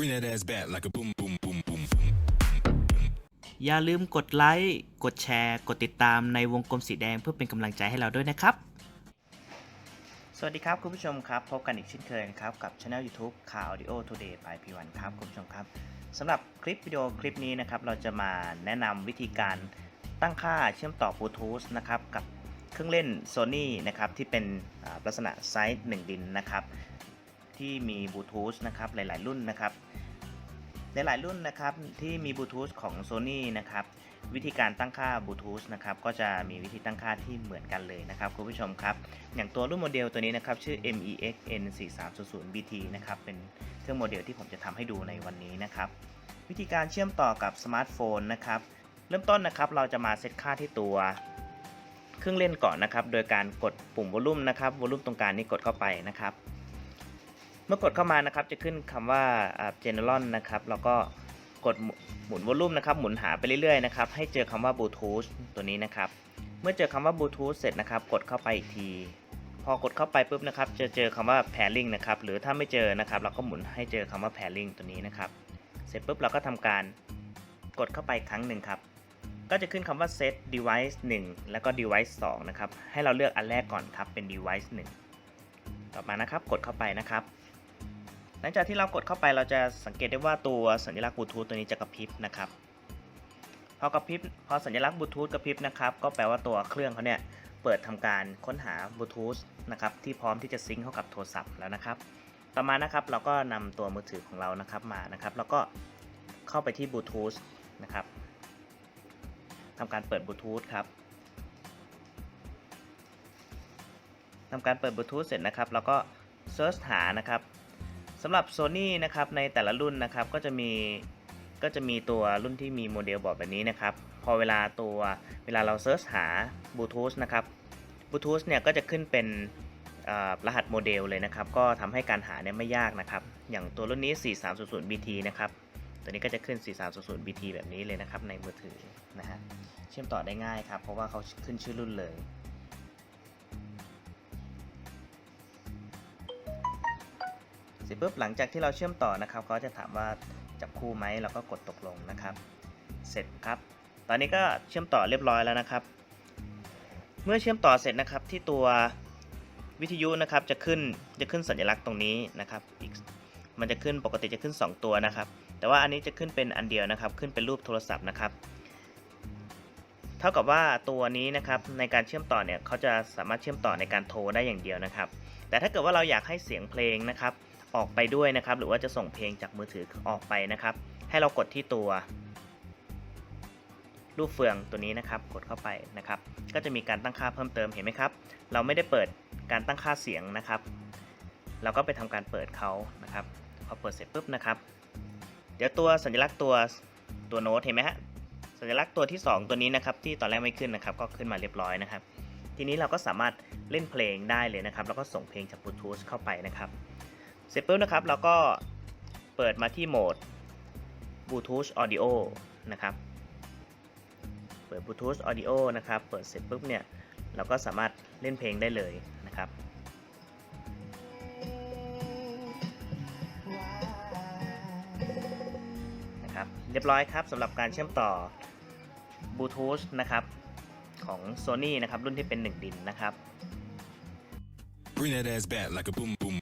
Bring that ass back like a boom, boom, boom, boom, boom. อย่าลืมกดไลค์ กดแชร์ กดติดตามในวงกลมสีแดงเพื่อเป็นกำลังใจให้เราด้วยนะครับ สวัสดีครับคุณผู้ชมครับ พบกันอีกเช่นเคยนะครับ กับช anel YouTube ข่าว Audio Today by P1 ครับคุณผู้ชมครับสำหรับคลิปวิดีโอคลิปนี้นะครับ เราจะมาแนะนำวิธีการตั้งค่าเชื่อมต่อบลูทูธนะครับกับเครื่องเล่น Sony นะครับที่เป็นอ่าลักษณะไซส์1ดินนะครับ ที่มีบลูทูธนะครับหลาย ๆ รุ่นนะครับในหลายรุ่นนะครับที่มีบลูทูธของ Sony นะครับวิธีการตั้งค่าบลูทูธนะครับก็จะมีวิธีตั้งค่าที่เหมือนกันเลยนะครับคุณผู้ชมครับ อย่างตัวรุ่นโมเดลตัวนี้นะครับชื่อ MEX N4300BT นะครับเป็นเครื่องโมเดลที่ผมจะทำให้ดูในวันนี้นะครับวิธีการเชื่อมต่อกับสมาร์ทโฟนนะครับเริ่มต้นนะครับเราจะมาเซตค่าที่ตัวเครื่องเล่นก่อนนะครับ โดยการกดปุ่มวอลลุ่มนะครับวอลลุ่มตรงกลางนี้กดเข้าไปนะครับ เมื่อกดเข้ามานะครับจะขึ้นคำว่าอ่า general นะครับแล้วก็กดหมุนวอลลุ่มนะครับหมุนหาไปเรื่อยๆนะครับให้เจอคำว่า bluetooth ตัวนี้นะครับ เมื่อเจอคำว่า bluetooth เสร็จนะครับ กดเข้าไปอีกที พอกดเข้าไปปุ๊บนะครับจะเจอคำว่า pairing นะครับหรือถ้าไม่เจอนะครับ เราก็หมุนให้เจอคำว่า pairing ตัวนี้นะครับ เสร็จปุ๊บเราก็ทำการกดเข้าไปครั้งหนึ่งครับก็จะขึ้นคำว่า set device 1 แล้วก็ device 2 นะครับ ให้เราเลือกอันแรกก่อนครับ เป็น device 1 ต่อมานะครับ กดเข้าไปนะครับ หลังจากที่เรากดเข้าไปเราจะสังเกตได้ว่าตัวสัญลักษณ์บลูทูธตัวนี้จะกระพริบนะครับพอกระพริบพอสัญลักษณ์บลูทูธกระพริบนะครับก็แปลว่าตัวเครื่องเขาเนี่ยเปิดทำการค้นหาบลูทูธนะครับที่พร้อมที่จะซิงค์เข้ากับโทรศัพท์แล้วนะครับ ต่อมานะครับเราก็นำตัวมือถือของเรานะครับมานะครับ แล้วก็เข้าไปที่บลูทูธนะครับทำการเปิดบลูทูธครับทำการเปิดบลูทูธเสร็จนะครับเราก็เซิร์ชหานะครับ สำหรับ Sony นะครับในแต่ละรุ่นนะครับก็จะมีก็จะมีตัวรุ่นที่มีโมเดลบอกแบบนี้นะครับ พอเวลาตัวเวลาเราเซิร์ชหาบลูทูธนะครับบลูทูธเนี่ยก็จะขึ้นเป็นรหัสโมเดลเลยนะครับ ก็ทำให้การหาเนี่ยไม่ยากนะครับ อย่างตัวรุ่นนี้ 4300BT นะครับ ตัวนี้ก็จะขึ้น 4300BT แบบนี้เลยนะครับในมือถือนะฮะ เชื่อมต่อได้ง่ายครับ เพราะว่าเขาขึ้นชื่อรุ่นเลย สร็จปุ๊บหลังจากที่เราเชื่อมต่อนะครับเขาจะถามว่าจับคู่ไหมเราก็กดตกลงนะครับ เสร็จครับ ตอนนี้ก็เชื่อมต่อเรียบร้อยแล้วนะครับ เมื่อเชื่อมต่อเสร็จนะครับที่ตัววิทยุนะครับจะขึ้นจะขึ้นสัญลักษณ์ตรงนี้นะครับอีกมันจะขึ้นปกติจะขึ้น 2 ตัวนะครับ แต่ว่าอันนี้จะขึ้นเป็นอันเดียวนะครับ ขึ้นเป็นรูปโทรศัพท์นะครับ เท่ากับว่าตัวนี้นะครับในการเชื่อมต่อเนี่ยเขาจะสามารถเชื่อมต่อในการโทรได้อย่างเดียวนะครับ แต่ถ้าเกิดว่าเราอยากให้เสียงเพลงนะครับ ออกไปด้วยนะครับ หรือว่าจะส่งเพลงจากมือถือออกไปนะครับ ให้เรากดที่ตัว รูปเฟืองตัวนี้นะครับ กดเข้าไปนะครับ ก็จะมีการตั้งค่าเพิ่มเติมเห็นไหมครับ เราไม่ได้เปิดการตั้งค่าเสียงนะครับ เราก็ไปทำการเปิดเขานะครับ พอเปิดเสร็จปุ๊บนะครับ เดี๋ยวตัวสัญลักษณ์ตัวตัวโน้ตเห็นไหมฮะสัญลักษณ์ตัวที่ 2 ตัวนี้นะครับที่ตอนแรกไม่ขึ้นนะครับ ก็ขึ้นมาเรียบร้อยนะครับ ทีนี้เราก็สามารถเล่นเพลงได้เลยนะครับ แล้วก็ส่งเพลงจากบลูทูธเข้าไปนะครับ เสร็จปุ๊บนะครับเราก็เปิดมาที่โหมด Bluetooth Audio นะครับ เปิด Bluetooth Audio นะครับ เปิดเสร็จปุ๊บเนี่ยเราก็สามารถเล่นเพลงได้เลยนะครับนะครับ เรียบร้อยครับสำหรับการเชื่อมต่อบลูทูธนะครับของ Sony นะครับรุ่นที่เป็น 1 ดินนะครับ Bring that ass back like a boom, boom,